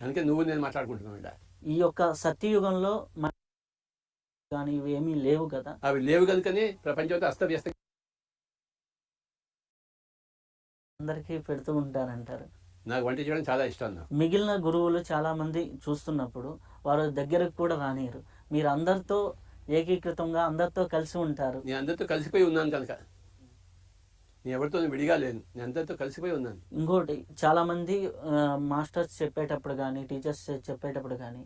అందుకే నువ్వు నేను మాట్లాడుకుంటున్నావు ఇలా. ఈ యొక్క సత్యయుగంలో కానీ ఇవి ఏమీ లేవు కదా. అవి లేవు కనుకనే ప్రపంచంతో అస్తవ్యస్త అందరికీ పెడుతూ ఉంటారంటారు నాకు వంట చేయడం చాలా ఇష్టం మిగిలిన గురువులు చాలా మంది చూస్తున్నప్పుడు వారు దగ్గరకు కూడా రానియరు. మీరు అందరితో ఏకీకృతంగా అందరితో కలిసి ఉంటారు. నేను అందరితో కలిసిపోయి ఉన్నాను కనుక. నేను ఎవరితో విడిగా లేను. నేను అందరితో కలిసిపోయి ఉన్నాను. ఇంకోటి చాలా మంది ఆ, మాస్టర్స్ చెప్పేటప్పుడు కానీ టీచర్స్ చెప్పేటప్పుడు కానీ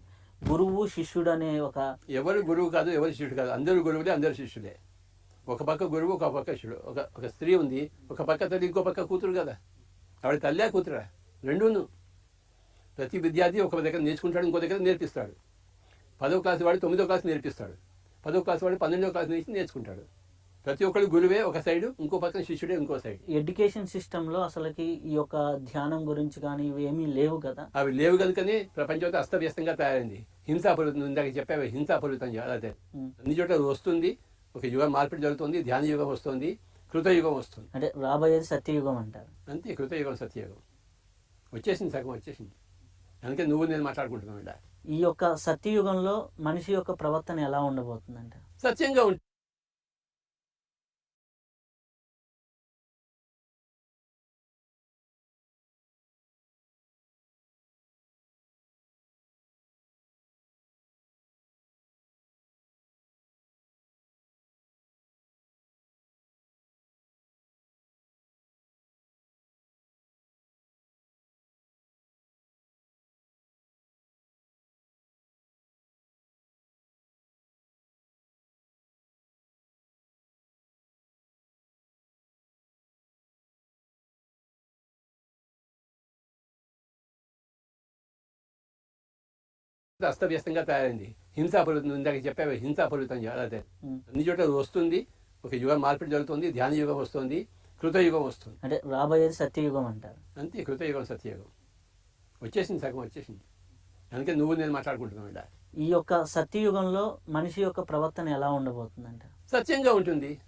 గురువు శిష్యుడు అనే ఒక ఎవరు గురువు కాదు ఎవరు శిష్యుడు కాదు. అందరూ గురువులే అందరు శిష్యులే. ఒక పక్క గురువు ఒక పక్క శిష్యుడు. ఒక ఒక స్త్రీ ఉంది ఒక పక్క తల్లి ఇంకో పక్క కూతురు కదా. ఆవిడ తల్లి కూతురా? రెండూను. ప్రతి విద్యార్థి ఒక దగ్గర నేర్చుకుంటాడు ఇంకో దగ్గర నేర్పిస్తాడు. పదో క్లాస్ వాడు తొమ్మిదో క్లాస్ నేర్పిస్తాడు. పదో క్లాస్ వాడు పన్నెండో క్లాస్ నుంచి నేర్చుకుంటాడు. ప్రతి ఒక్కరు గురువే ఒక సైడ్ ఇంకో పక్కన శిష్యుడే ఇంకో సైడ్. ఎడ్యుకేషన్ సిస్టంలో అసలుకి ఈ యొక్క ధ్యానం గురించి కానీ ఇవి ఏమీ లేవు కదా? అవి లేవు కనుకనే ప్రపంచంతో అస్తవ్యస్తంగా తయారైంది. హింసాపూరితం ఇందాక చెప్పావు హింసాపూరితం అదే. అన్ని చోట్ల వస్తుంది. ఒక యుగం మార్పిడి జరుగుతుంది ధ్యాన యుగం వస్తుంది కృతయుగం వస్తుంది. అంటే రాబోయేది సత్యయుగం అంటారు. అంతే కృతయుగం సత్యయుగం. వచ్చేసింది సగం వచ్చేసింది. అందుకే నువ్వు నేను మాట్లాడుకుంటున్నావు ఈ యొక్క సత్యయుగంలో మనిషి యొక్క ప్రవర్తన ఎలా ఉండబోతుందంట? సత్యంగా ఉంటుంది అస్తవ్యస్తంగా తయారైంది. హింసాపూరితం ఇందాక చెప్పావు హింసాపూరితం అదే. అన్ని చోట్ల వస్తుంది. ఒక యుగం మార్పిడి జరుగుతుంది ధ్యాన యుగం వస్తుంది కృతయుగం వస్తుంది. అంటే రాబోయేది సత్యయుగం అంటారు. అంతే కృతయుగం సత్యయుగం. వచ్చేసింది సగం వచ్చేసింది. అందుకే నువ్వు నేను మాట్లాడుకుంటున్నావు ఇలా ఈ యొక్క సత్యయుగంలో మనిషి యొక్క ప్రవర్తన ఎలా ఉండబోతుందంట? సత్యంగా ఉంటుంది.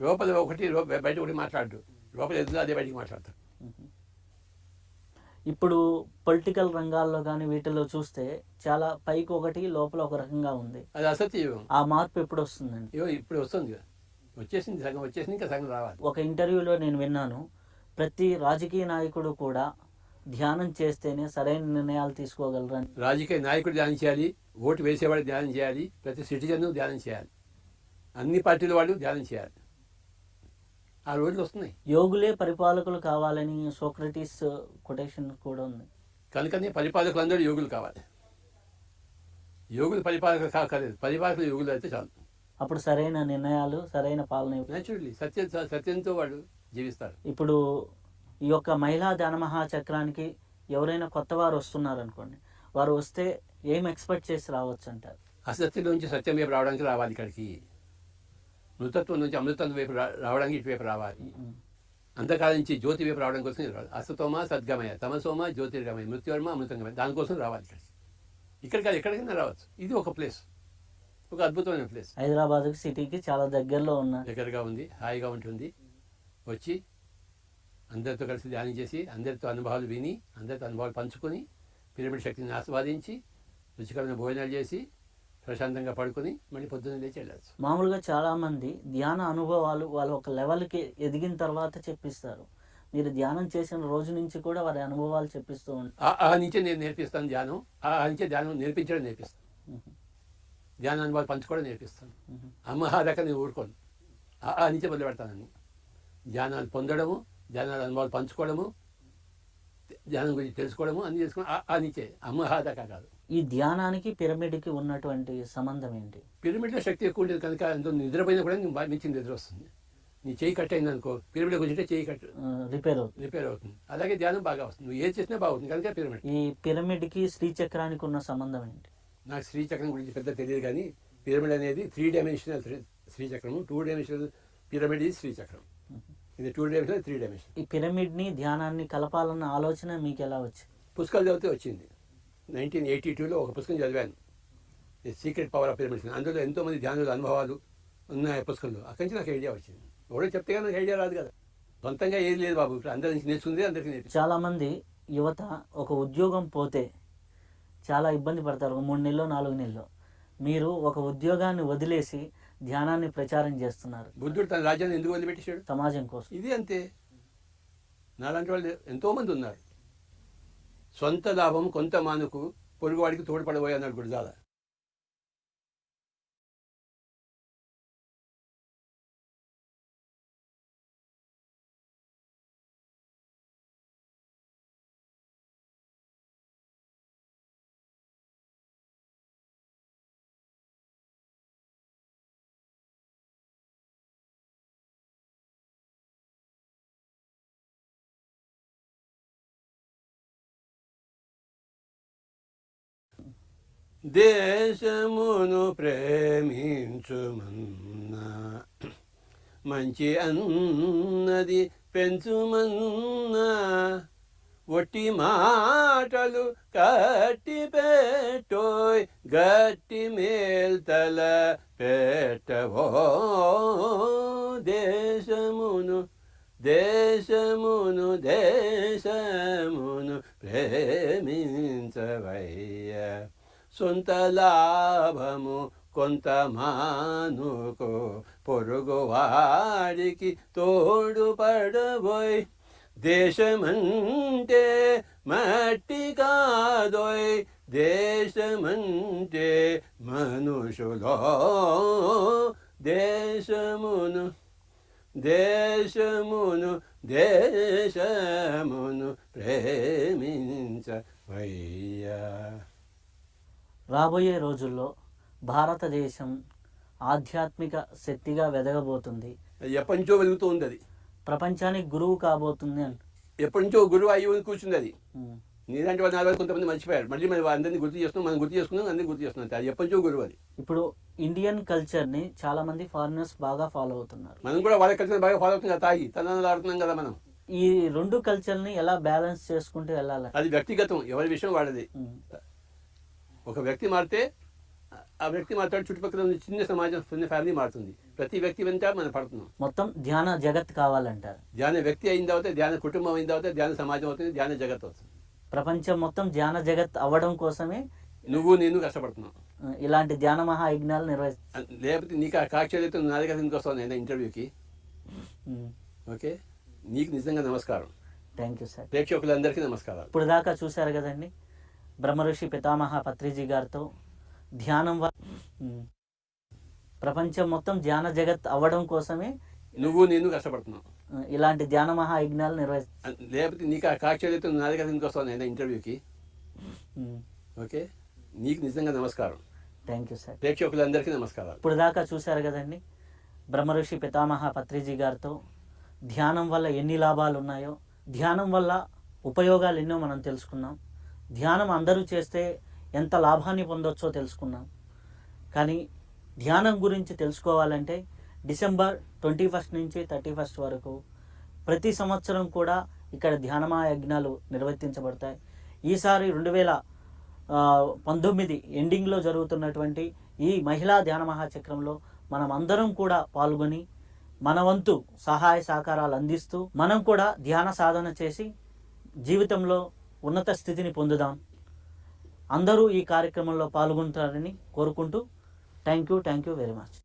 లోపల ఒకటి బయట ఒకటి మాట్లాడు. లోపల ఎదురు అదే బయటికి మాట్లాడతాడు. ఇప్పుడు పొలిటికల్ రంగాల్లో కానీ వీటిలో చూస్తే చాలా పైకి ఒకటి లోపల ఒక రకంగా ఉంది. అది అసత్యయుగం ఆ మార్పు ఎప్పుడు వస్తుందండి? ఇప్పుడు వస్తుంది. వచ్చేసింది సగం వచ్చేసింది ఇంకా సగం రావాలి. ఒక ఇంటర్వ్యూలో నేను విన్నాను ప్రతి రాజకీయ నాయకుడు కూడా ధ్యానం చేస్తేనే సరైన నిర్ణయాలు తీసుకోగలరని. రాజకీయ నాయకుడు ధ్యానం చేయాలి ఓటు వేసేవాడు ధ్యానం చేయాలి ప్రతి సిటిజన్ ధ్యానం చేయాలి. అన్ని పార్టీల వాళ్ళు ధ్యానం చేయాలి. ఆ రోజులు వస్తున్నాయి. యోగులే పరిపాలకులు కావాలని సోక్రటీస్ కొటేషన్ కూడా ఉంది. కనుకనే పరిపాలకులు అందరూ యోగులు కావాలి. యోగులు పరిపాలకులు కాకలేదు పరిపాలకులు యోగులు అయితే చాలు. అప్పుడు సరైన నిర్ణయాలు సరైన పాలన న్యాచురల్లీ సత్య సత్యంతో వాళ్ళు జీవిస్తారు. ఇప్పుడు ఈ యొక్క మహిళా ధ్యాన మహాచక్రానికి ఎవరైనా కొత్త వారు వస్తున్నారు అనుకోండి వారు వస్తే ఏం ఎక్స్పెక్ట్ చేసి రావచ్చు అంటారు అసత్యం నుంచి సత్యం రావడానికి రావాలి ఇక్కడికి. మృతత్వం నుంచి అమృతం వైపు రావడానికి ఇటువైపు రావాలి. ఉమ్. అంధకాలం నుంచి జ్యోతి వైపు రావడం కోసం రావాలి. అసతోమ సద్గమయ తమసోమ జ్యోతిర్గమయ మృత్యువర్మ అమృతంగమయ. దానికోసం రావాలి ఇక్కడికి. ఇక్కడ కాదు ఎక్కడికైనా రావచ్చు. ఇది ఒక ప్లేస్. ఒక అద్భుతమైన ప్లేస్. హైదరాబాద్ సిటీకి చాలా దగ్గరలో ఉన్న దగ్గరగా ఉంది హాయిగా ఉంటుంది. వచ్చి అందరితో కలిసి ధ్యానం చేసి అందరితో అనుభవాలు విని అందరితో అనుభవాలు పంచుకొని పిరమిడ్ శక్తిని ఆస్వాదించి రుచికరమైన భోజనాలు చేసి ప్రశాంతంగా పడుకొని మళ్ళీ పొద్దున్న లేచి వెళ్ళచ్చు. మామూలుగా చాలా మంది ధ్యాన అనుభవాలు వాళ్ళు ఒక లెవెల్కి ఎదిగిన తర్వాత చెప్పిస్తారు. మీరు ధ్యానం చేసిన రోజు నుంచి కూడా వారి అనుభవాలు చెప్పిస్తూ ఉంటారు ఆ ఆ నుంచే నేను నేర్పిస్తాను ధ్యానం. ఆ ఆ నుంచే ధ్యానం నేర్పించడం నేర్పిస్తాను. ధ్యాన అనుభవాలు పంచుకోవడం నేర్పిస్తాను. అమ్మహా దాకా నేను ఊరుకోను. ఆ ఆ నుంచే మొదలు పెడతానని ధ్యానాలు పొందడము ధ్యానాల అనుభవాలు పంచుకోవడము ధ్యానం గురించి తెలుసుకోవడము అన్ని తెలుసుకోవడం ఆ- ఆ నుంచే. అమ్మహా దాకా కాదు. ఈ ధ్యానానికి పిరమిడ్కి ఉన్నటువంటి సంబంధం ఏంటి? పిరమిడ్లో శక్తి ఎక్కువ ఉంటుంది కనుక నిద్రపోయినా కూడా నీకు బాగా మించి నిద్ర వస్తుంది. నీ చేయి కట్ అయింది అనుకో పిరమిడ్ కూర్చుంటే చేయి కట్ రిపేర్ అవుతుంది. రిపేర్ అవుతుంది. అలాగే ధ్యానం బాగా వస్తుంది. నువ్వు ఏది చేసినా బాగుంటుంది కనుక పిరమిడ్. ఈ పిరమిడ్కి శ్రీచక్రానికి ఉన్న సంబంధం ఏంటి? నాకు శ్రీచక్రం గురించి పెద్ద తెలియదు కానీ పిరమిడ్ అనేది త్రీ డైమెన్షనల్ శ్రీచక్రము. టూ డైమెన్షనల్ పిరమిడ్ ఇది శ్రీచక్రం. ఇది టూ డైమెన్షనల్ త్రీ డైమెన్షన్ ఈ పిరమిడ్ని ధ్యానాన్ని కలపాలన్న ఆలోచన మీకు ఎలా వచ్చింది? పుస్తకాలు చదివితే వచ్చింది. నైన్టీన్ ఎయిటీ టూలో ఒక పుస్తకం చదివాను. The secret power of pyramids అందులో ఎంతోమంది ధ్యానుల అనుభవాలు ఉన్నాయి పుస్తకంలో. అక్కడి నుంచి నాకు ఐడియా వచ్చింది. ఎవడో చెప్తే కానీ నాకు ఐడియా రాదు కదా. సొంతంగా ఏది లేదు బాబు. ఇప్పుడు అందరి నుంచి నేర్చుకుంది అందరికీ నేర్పించింది. చాలా మంది యువత ఒక ఉద్యోగం పోతే చాలా ఇబ్బంది పడతారు. మూడు నెలలు నాలుగు నెలలు. మీరు ఒక ఉద్యోగాన్ని వదిలేసి ధ్యానాన్ని ప్రచారం చేస్తున్నారు. బుద్ధుడు తన రాజ్యాన్ని ఎందుకు వదిలిపెట్టేశాడు? సమాజం కోసం. ఇది అంతే. నాలాంటి వాళ్ళు ఎంతోమంది ఉన్నారు. సొంత లాభం కొంత మానుకు పొరుగువాడికి తోడ్పడబోయే అన్నాడు గురజాల దేశమును ప్రేమించుమన్నా. మంచి అన్నది పెంచుమన్నా. ఒట్టి మాటలు కట్టి పెట్టోయ్ గట్టి మేల్తల పెట్టవో. దేశమును దేశమును దేశమును ప్రేమించవయ్యా. సొంత లాభము కొంత మానుకో. పొరుగువాడికి తోడు పడబోయ్. దేశమంటే మట్టి కాదోయ్. దేశమంటే మనుషులో దేశమును. దేశమును దేశమును ప్రేమించవయ్యా. రాబోయే రోజుల్లో భారతదేశం ఆధ్యాత్మిక శక్తిగా వెదగబోతుంది. ఎప్పటి నుంచో వెలుగుతూ ఉంది అది. ప్రపంచానికి గురువు కాబోతుంది అని ఎప్పటి నుంచో గురువు అయ్యి కూర్చుంది అది. నీలాంటి వాళ్ళు నాలుగు కొంతమంది మర్చిపోయారు. మళ్ళీ మనం అందరినీ గుర్తు చేస్తున్నాం మనం గుర్తు చేసుకున్నాం అందరినీ గుర్తు చేస్తున్నాం అది ఎప్పటి నుంచో గురువు అది. ఇప్పుడు ఇండియన్ కల్చర్ని చాలా మంది ఫారినర్స్ బాగా ఫాలో అవుతున్నారు. మనం కూడా వాళ్ళ కలిసి బాగా ఫాలో అవుతుంది కదా తాగి తనలు ఆడుతున్నాం కదా మనం. ఈ రెండు కల్చర్ని ఎలా బ్యాలెన్స్ చేసుకుంటూ వెళ్ళాలి? అది వ్యక్తిగతం. ఎవరి విషయం వాళ్ళది. ఉమ్. ఒక వ్యక్తి మారితే ఆ వ్యక్తి మాట్లాడి చుట్టుపక్కల ఉన్న చిన్న సమాజం చిన్న ఫ్యామిలీ మారుతుంది. ప్రతి వ్యక్తి వెంట మనం పడుతున్నాం. మొత్తం ధ్యాన జగత్ కావాలంటారు. ధ్యాన వ్యక్తి అయిన తర్వాత ధ్యాన కుటుంబం అయిన తర్వాత ధ్యాన సమాజం అవుతుంది ధ్యాన జగత్ అవుతుంది. ప్రపంచం మొత్తం ధ్యాన జగత్ అవ్వడం కోసమే నువ్వు నేను కష్టపడుతున్నావు ఇలాంటి ధ్యాన మహాయజ్ఞాలు నిర్వహి అన్- లేకపోతే నీకు ఆ కాక్షలైతే నా దగ్గర వస్తావు నేను ఇంటర్వ్యూకి? ఓకే? నీకు నిజంగా నమస్కారం. Thank you sir. ప్రేక్షకులందరికీ నమస్కారాలు. ఇప్పుడు దాకా చూశారు కదండి? బ్రహ్మఋషి పితామహ పత్రిజీ గారితో ధ్యానం. ప్రపంచం మొత్తం ధ్యాన జగత్ అవ్వడం కోసమే నువ్వు నేను కష్టపడుతున్నావు. ఇలాంటి ధ్యాన మహాయజ్ఞాలు నిర్వహి లేకపోతే నీకు ఆ కాక్షలైతే నా దగ్గర వస్తావు నేను ఇంటర్వ్యూకి? ఓకే? నీకు నిజంగా నమస్కారం. థ్యాంక్ యూ సార్ ప్రేక్షకులందరికీ నమస్కారాలు. ఇప్పుడు దాకా చూశారు కదండి బ్రహ్మఋషి పితామహ పత్రిజీ గారితో ధ్యానం వల్ల ఎన్ని లాభాలు ఉన్నాయో ధ్యానం వల్ల ఉపయోగాలు ఎన్నో మనం తెలుసుకున్నాం. ధ్యానం అందరూ చేస్తే ఎంత లాభాన్ని పొందొచ్చో తెలుసుకున్నాం. కానీ ధ్యానం గురించి తెలుసుకోవాలంటే డిసెంబర్ ట్వంటీ ఫస్ట్ నుంచి థర్టీ ఫస్ట్ వరకు ప్రతి సంవత్సరం కూడా ఇక్కడ ధ్యానమా యజ్ఞాలు నిర్వర్తించబడతాయి. ఈసారి రెండు వేల పంతొమ్మిది ఎండింగ్లో జరుగుతున్నటువంటి ఈ మహిళా ధ్యాన మహాచక్రంలో మనం అందరం కూడా పాల్గొని మన వంతు సహాయ సహకారాలు అందిస్తూ మనం కూడా ధ్యాన సాధన చేసి జీవితంలో ఉన్నత స్థితిని పొందుదాం. అందరూ ఈ కార్యక్రమంలో పాల్గొంటారని కోరుకుంటూ thank you thank you very much.